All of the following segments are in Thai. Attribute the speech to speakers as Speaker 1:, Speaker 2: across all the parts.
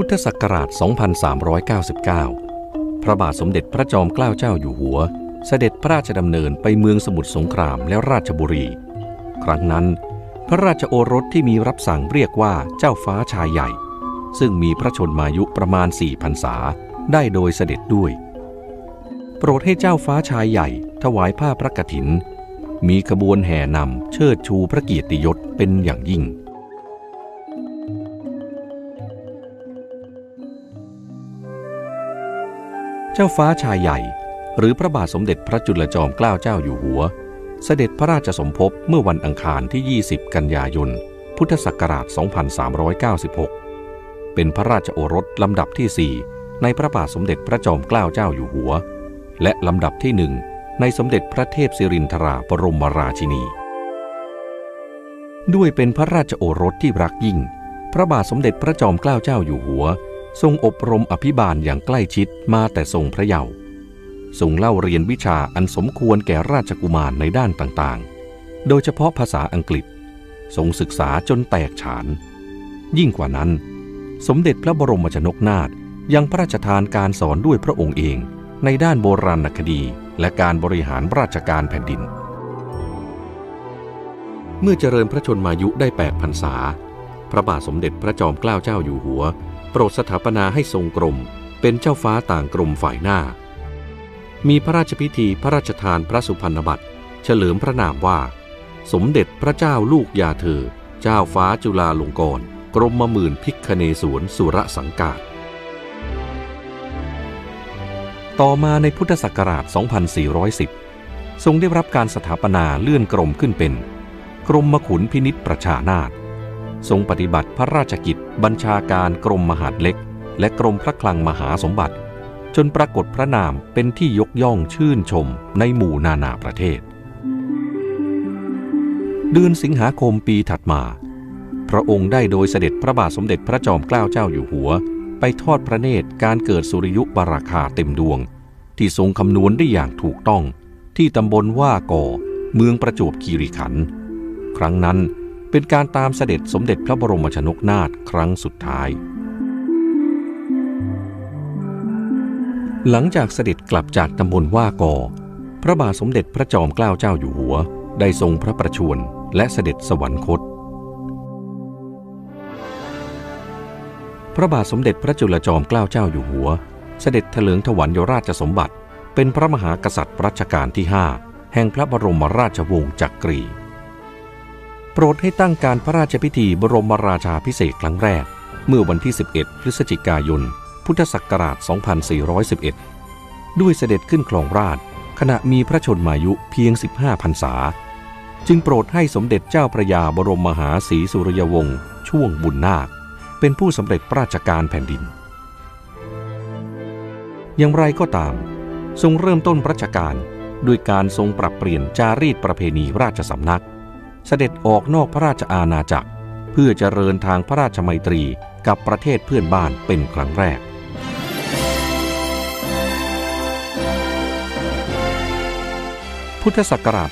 Speaker 1: พุทธศักราช 2399 พระบาทสมเด็จพระจอมเกล้าเจ้าอยู่หัว เสด็จพระราชดำเนินไปเมืองสมุทรสงครามและราชบุรี ครั้งนั้น พระราชโอรสที่มีรับสั่งเรียกว่าเจ้าฟ้าชายใหญ่ ซึ่งมีพระชนมายุประมาณสี่พรรษาได้โดยเสด็จด้วย โปรดให้เจ้าฟ้าชายใหญ่ ถวายผ้าพระกฐิน มีขบวนแห่นำเชิดชูพระเกียรติยศเป็นอย่างยิ่ง เจ้าฟ้าชายใหญ่ หรือพระบาทสมเด็จพระจุลจอมเกล้าเจ้าอยู่หัว เสด็จพระราชสมภพเมื่อวันอังคารที่ 20 กันยายน พุทธศักราช 2396 เป็นพระราชโอรสลำดับที่ 4 ในพระบาทสมเด็จพระจอมเกล้าเจ้าอยู่หัว และลำดับที่หนึ่งในสมเด็จพระเทพสิรินทราบรมราชินี ด้วยเป็นพระราชโอรสที่รักยิ่ง พระบาทสมเด็จพระจอมเกล้าเจ้าอยู่หัว ทรงอบรมอภิบาลอย่างใกล้ชิดมาแต่ทรงพระเยาว์ทรงเล่าเรียนวิชาอันสมควรแก่ราชกุมารในด้านต่างๆ โดยเฉพาะภาษาอังกฤษ ทรงศึกษาจนแตกฉาน ยิ่งกว่านั้น สมเด็จพระบรมชนกนาถยังพระราชทานการสอนด้วยพระองค์เองในด้านโบราณคดีและการบริหารราชการแผ่นดิน เมื่อเจริญพระชนมายุได้8พรรษา พระบาทสมเด็จพระจอมเกล้าเจ้าอยู่หัว รดสถาปนาให้ทรงกรม เป็นเจ้าฟ้าต่างกรมฝ่ายหน้า มีพระราชพิธีพระราชทานพระสุพรรณบัตร เฉลิมพระนามว่า สมเด็จพระเจ้าลูกยาเธอ เจ้าฟ้าจุฬาลงกรณ์กรมมหมื่นพิคเนศวนสุรสังกาศต่อมาในพุทธศักราช 2410 ทรงได้รับการสถาปนาเลื่อนกรมขึ้นเป็น กรมมขุนพินิษประชานาถ ทรงปฏิบัติพระราชกิจ บัญชาการกรมมหาดเล็ก และกรมพระคลังมหาสมบัติ จนปรากฏพระนามเป็นที่ยกย่องชื่นชมในหมู่นานาประเทศ เดือนสิงหาคมปีถัดมา พระองค์ได้โดยเสด็จพระบาทสมเด็จพระจอมเกล้าเจ้าอยู่หัว ไปทอดพระเนตรการเกิดสุริยุปราคาเต็มดวง ที่ทรงคำนวณได้อย่างถูกต้อง ที่ตำบลว่าก่อเมืองประจวบคีรีขันธ์ครั้งนั้น เป็นการตามเสด็จสมเด็จพระบรมชนกนาถครั้งสุดท้าย หลังจากเสด็จกลับจากตำบลว่าก่อพระบาทสมเด็จพระจอมเกล้าเจ้าอยู่หัว ได้ทรงพระประชวรและเสด็จสวรรคต พระบาทสมเด็จพระจุลจอมเกล้าเจ้าอยู่หัว เสด็จเถลิงถวัลยราชสมบัติ เป็นพระมหากษัตริย์รัชกาลที่ 5 แห่งพระบรมราชวงศ์จักรี โปรดให้ตั้งการพระราชพิธีบรมราชาพิเศษครั้งแรก เมื่อวันที่ 11 พฤศจิกายน พุทธศักราช 2411 ด้วยเสด็จขึ้นครองราชขณะมีพระชนมายุเพียง 15พรรษา จึงโปรดให้สมเด็จเจ้าพระยาบรมมหาศรีสุริยวงศ์ช่วงบุญนาค เป็นผู้สำเร็จราชการแผ่นดิน อย่างไรก็ตาม ทรงเริ่มต้นรัชกาลด้วยการทรงปรับเปลี่ยนจารีตประเพณีราชสำนัก เสด็จออกนอกพระราชอาณาจักร เพื่อเจริญทางพระราชมัยตรีกับประเทศเพื่อนบ้านเป็นครั้งแรก พุทธศักราช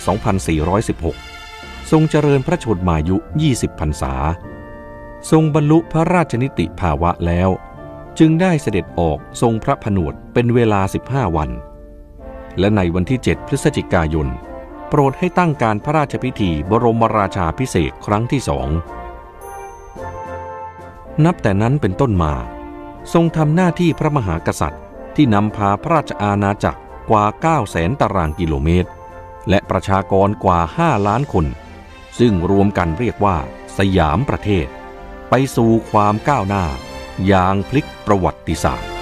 Speaker 1: 2416 ทรงเจริญพระชนมายุ 20 พรรษา ทรงบรรลุพระราชนิติภาวะแล้ว จึงได้เสด็จออกทรงพระผนวดเป็นเวลา 15 วัน และในวันที่ 7 พฤศจิกายน รดให้ตั้งการพระราชพิธีบรมราชาพิเศษครั้งที่สอง นับแต่นั้นเป็นต้นมา ทรงทำหน้าที่พระมหากษัตริย์ ที่นำพาพระราชอาณาจักรกว่า9แสนตารางกิโลเมตร และประชากรกว่า 5 ล้านคน ซึ่งรวมกันเรียกว่าสยามประเทศ ไปสู่ความก้าวหน้า อย่างพลิกประวัติศาสตร์